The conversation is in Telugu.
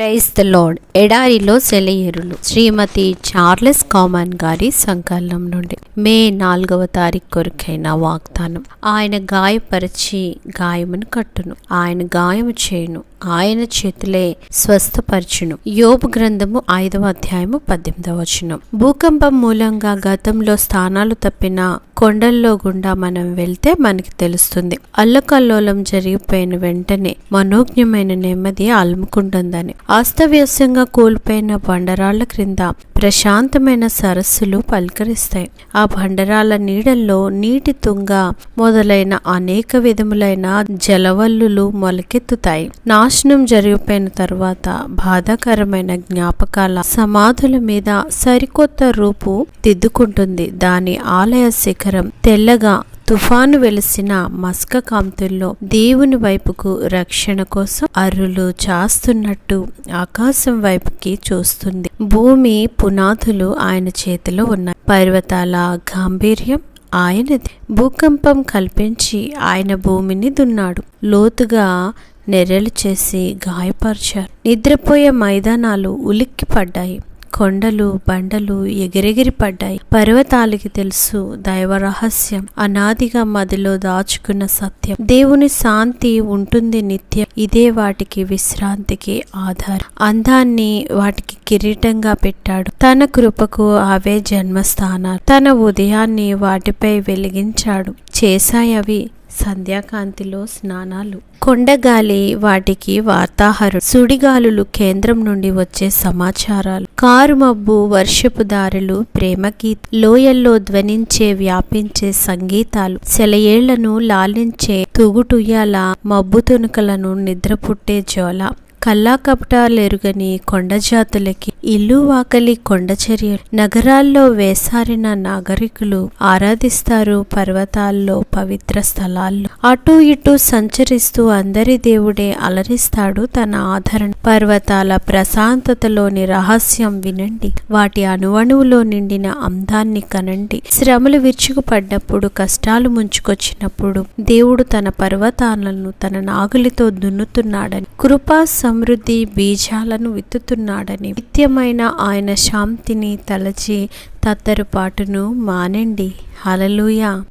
ప్రైజ్ ద లార్డ్ ఎడారిలో సెలయేరులు. శ్రీమతి చార్లెస్ కామన్ గారి సంకలనం నుండి. మే నాలుగవ తారీఖు కొరకైన వాగ్దానం. ఆయన గాయపరిచి గాయమును కట్టును. ఆయన గాయము చేయును. ఆయన చేతులే స్వస్థపరచును. యోపు గ్రంథము ఐదవ అధ్యాయము పద్దెనిమిదవ వచనం. భూకంపం మూలంగా గతంలో స్థానాలు తప్పిన కొండల్లో గుండా మనం వెళ్తే మనకి తెలుస్తుంది. అల్లకల్లోలం జరిగిపోయిన వెంటనే మనోజ్ఞమైన నెమ్మది అలుముకుంటుందని అస్తవ్యస్తంగా కూలిపోయిన బండరాళ్ళ క్రింద ప్రశాంతమైన సరస్సులు పలకరిస్తాయి. ఆ బండరాల నీడల్లో నీటి తుంగ మొదలైన అనేక విధములైన జలవల్లులు మొలకెత్తుతాయి. నాశనం జరిగిపోయిన తరువాత బాధాకరమైన జ్ఞాపకాల సమాధుల మీద సరికొత్త రూపు దిద్దుకుంటుంది. దాని ఆలయ శిఖర తెల్లగా తుఫాను వెలిసిన మస్క కాంతుల్లో దేవుని వైపుకు రక్షణ కోసం అర్రులు చాస్తున్నట్టు ఆకాశం వైపుకి చూస్తుంది. భూమి పునాదులు ఆయన చేతిలో ఉన్నాయి. పర్వతాల గాంభీర్యం ఆయనది. భూకంపం కల్పించి ఆయన భూమిని దున్నాడు. లోతుగా నెర్రలు చేసి గాయపరిచారు. నిద్రపోయే మైదానాలు ఉలిక్కి పడ్డాయి కొండలు బండలు ఎగిరెగిరి పడ్డాయి పర్వతాలకి తెలుసు దైవ రహస్యం అనాదిగా మదిలో దాచుకున్న సత్యం. దేవుని శాంతి ఉంటుంది నిత్యం. ఇదే వాటికి విశ్రాంతికి ఆధారం. అందాన్ని వాటికి కిరీటంగా పెట్టాడు. తన కృపకు అవే జన్మస్థానాలు. తన ఉదయాన్ని వాటిపై వెలిగించాడు. చేశాయవి సంధ్యాకాంతిలో స్నానాలు. కొండగాలి వాటికి వార్తాహరుడు. సుడిగాలులు కేంద్రం నుండి వచ్చే సమాచారాలు. కారు మబ్బు వర్షపు దారులు ప్రేమ గీత లోయల్లో ధ్వనించే వ్యాపించే సంగీతాలు. సెలయేళ్ళను లాలించే తుగుటుయ్యాల మబ్బు తునుకలను నిద్రపుట్టే జోల కల్లా కొండజాతులకి ఇల్లు వాకలి కొండచర్యలు నగరాల్లో వేసారిన నాగరికులు ఆరాధిస్తారు పర్వతాల్లో పవిత్ర స్థలాల్లో. అటు ఇటు సంచరిస్తూ అందరి దేవుడే అలరిస్తాడు తన ఆదరణ. పర్వతాల ప్రశాంతతలోని రహస్యం వినండి. వాటి అణువణువులో నిండిన అందాన్ని కనండి. శ్రమలు విరుచుకుపడ్డప్పుడు కష్టాలు ముంచుకొచ్చినప్పుడు దేవుడు తన పర్వతాలను తన నాగులితో దున్నుతున్నాడని కృపా సమృద్ధి బీజాలను విత్తుతున్నాడని నిత్యమైన ఆయన శాంతిని తలచి తత్తరుపాటును మానండి. హలలుయా